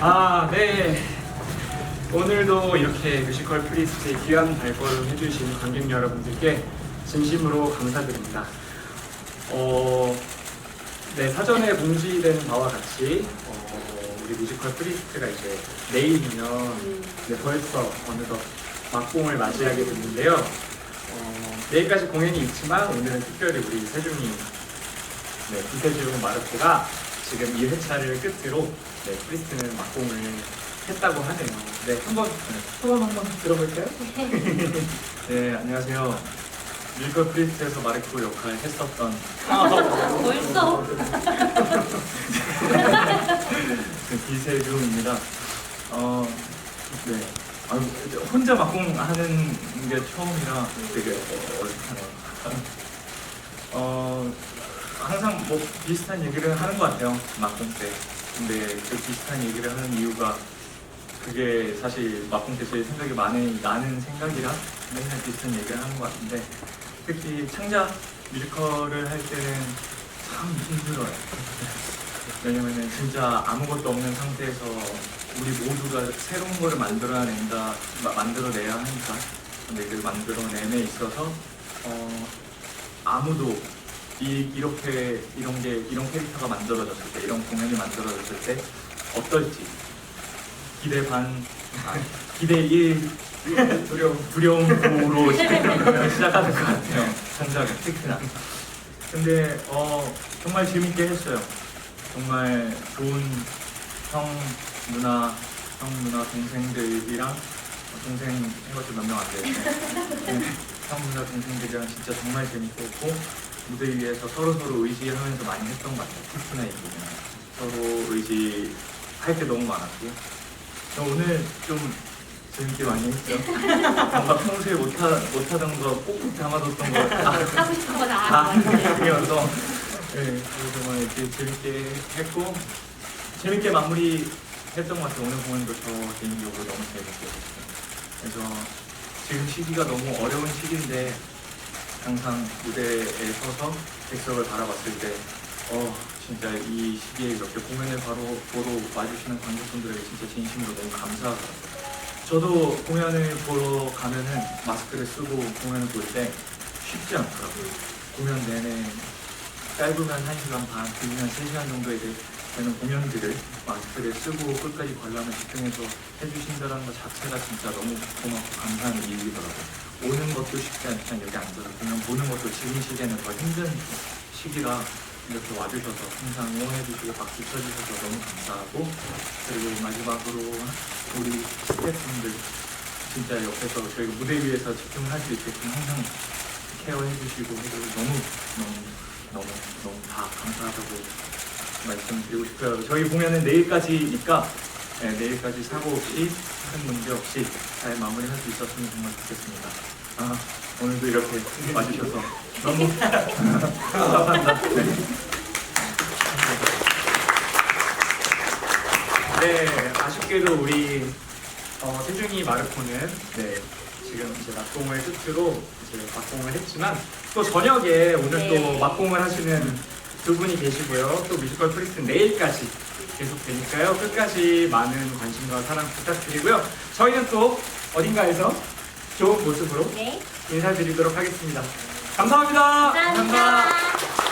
아, 네. 오늘도 이렇게 뮤지컬 프리스트의 귀한 발걸음 해주신 관객 여러분들께 진심으로 감사드립니다. 어, 네, 사전에 공지된 바와 같이 어, 우리 뮤지컬 프리스트가 이제 내일이면 네, 벌써 어느덧 막공을 맞이하게 됐는데요. 어, 내일까지 공연이 있지만 오늘은 특별히 우리 세중이 네, 이세중 마르코가 지금 2회차를 끝으로 네, 프리스트는 막공을 했다고 하네요. 네, 한번 네, 소감 한번 들어볼까요? 네, 안녕하세요. 뮤지컬 프리스트에서 마르코 역할 했었던 벌써? 네, 이세중입니다. 어, 네. 아유, 혼자 막공 하는 게 처음이라 되게 어- 어색하네요. 어, 항상 뭐 비슷한 얘기를 하는 것 같아요. 막공 때. 근데 그 비슷한 얘기를 하는 이유가 그게 사실 막공 때 제일 생각이 많이 나는 생각이라 맨날 비슷한 얘기를 하는 것 같은데 특히 창작 뮤지컬을 할 때는 참 힘들어요. 왜냐면은 진짜 아무것도 없는 상태에서 우리 모두가 새로운 거를 만들어낸다, 마- 만들어내야 하니까. 근데 그 만들어냄에 있어서, 어, 아무도 이, 이렇게, 이런 게, 이런 캐릭터가 만들어졌을 때, 이런 공연이 만들어졌을 때, 어떨지. 기대 반, 아, 기대 1, 두려움, 두려움 9로 시작하는 것 같아요. 창작은 특히나. 근데, 어, 정말 재밌게 했어요. 정말 좋은 형, 누나, 형, 누나, 동생들이랑 어, 동생 해봤자 몇명 안 되는데 네, 형, 누나, 동생들이랑 진짜 정말 재밌게 했고 무대 위에서 서로 서로 의지하면서 많이 했던 것 같아요. 특히나 이 부분 서로 의지할 게 너무 많았고 저 오늘 좀 재밌게 많이 했죠. 뭔가 평소에 못하, 못하던 거 꼭꼭 담아뒀던 거다 하고 싶은 거다다 하는 거 같아요. 생각이어서 네, 그래서 정말 이렇게 재밌게 했고 재밌게 마무리 했던 것 같아요. 오늘 공연도 저 개인적으로 너무 재밌게 했어요. 그래서 지금 시기가 너무 어려운 시기인데 항상 무대에 서서 객석을 바라봤을 때 어, 진짜 이 시기에 이렇게 공연을 바로 보러 와주시는 관객분들에게 진짜 진심으로 너무 감사하더라고요. 저도 공연을 보러 가면은 마스크를 쓰고 공연을 볼 때 쉽지 않더라고요. 공연 내내 짧으면 1시간 반, 길면 3시간 정도에 되는 공연들을 마스크를 쓰고 끝까지 관람을 집중해서 해주신다는 것 자체가 진짜 너무 고맙고 감사한 일이더라고요. 오는 것도 쉽지 않지만 여기 앉아서 공연 보는 것도 지금 시기에는 더 힘든 시기라 이렇게 와주셔서 항상 응원해주시고 박수 쳐주셔서 너무 감사하고 그리고 마지막으로 우리 스태프분들 진짜 옆에서 저희 무대 위에서 집중을 할수 있게끔 항상 케어해주시고 너무 너무 너무 너무 다 감사하다고 말씀드리고 싶어요. 저희 공연은 내일까지니까 네, 내일까지 사고 없이 큰 문제 없이 잘 마무리할 수 있었으면 정말 좋겠습니다. 아 오늘도 이렇게 와주셔서 너무 감사합니다. 네. 네, 아쉽게도 우리 어, 세중이 마르코는 네, 지금 이제 막공을 끝으로 이제 막공을 했지만 또 저녁에 오늘 네. 또 막공을 하시는 두 분이 계시고요. 또 뮤지컬 프리스트 내일까지 계속 되니까요. 끝까지 많은 관심과 사랑 부탁드리고요. 저희는 또 어딘가에서 좋은 모습으로 네. 인사드리도록 하겠습니다. 감사합니다. 감사합니다.